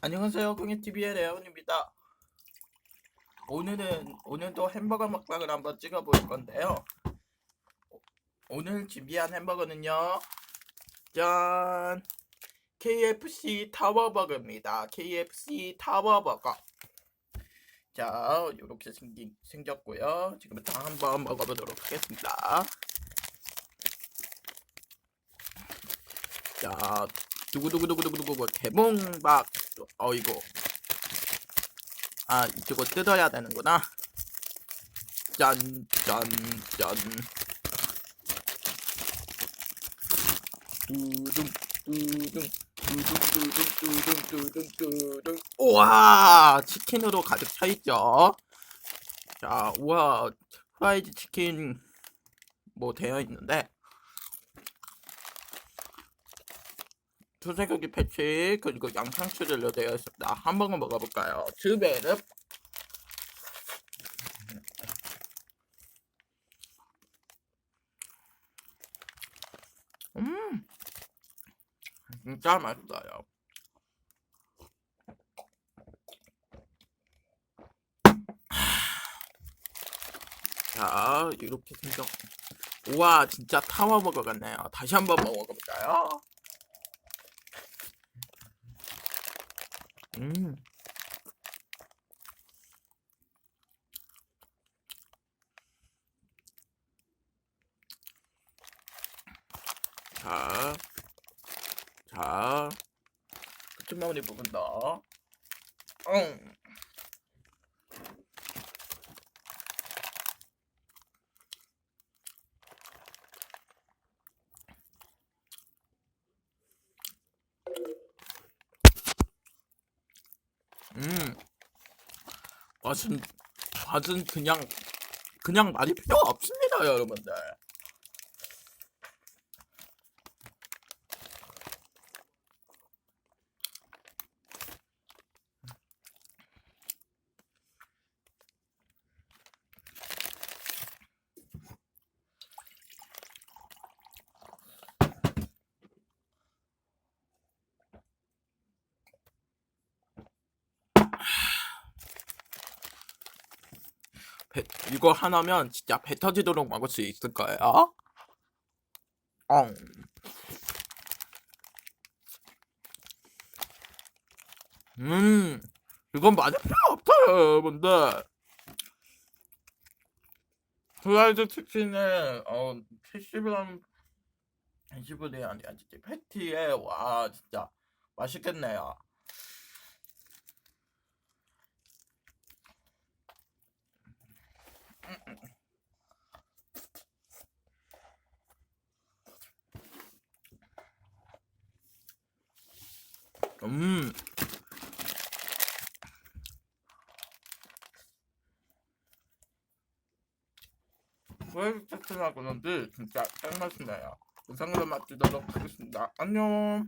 안녕하세요. 공예TV의 레온입니다. 오늘은, 오늘도 햄버거 먹방을 한번 찍어볼 건데요. 오- 오늘 준비한 햄버거는요. 짠! KFC 타워버거입니다. KFC 타워버거. 자, 이렇게 생긴, 생겼고요. 지금부터 한번 먹어보도록 하겠습니다. 자, 두구두구두구두구두구 개봉박 어이구 아 이거 뜯어야 되는구나. 짠짠짠. 두둥 두둥 두둥 두둥 두둥 두둥 두둥. 우와 치킨으로 가득 차 있죠? 자 우와 프라이드 치킨 뭐 되어 있는데 두세고기 패치 그리고 양상추를로 되어 있습니다. 한번 먹어볼까요? 즈베르 음 진짜 맛있어요. 자 이렇게 생각 우와 진짜 타워 버거 같네요. 다시 한번 먹어볼까요? 음. 자, 자, 끝마무리 부분 더. 응. 맛은 맛은 그냥 그냥 말이 필요 없습니다, 여러분들. 배, 이거 하나면 진짜 배 터지도록 먹을 수 있을 거예요. 엉. 음, 이건 맞을 필요 없어요, 여러분들. 프라이드 치킨에 어 70g 20g이 아니라 진짜 패티에 와 진짜 맛있겠네요. 음. 프라이드 치킨하고는 진짜 짱 맛있네요. 영상으로 맛주도록 하겠습니다. 안녕.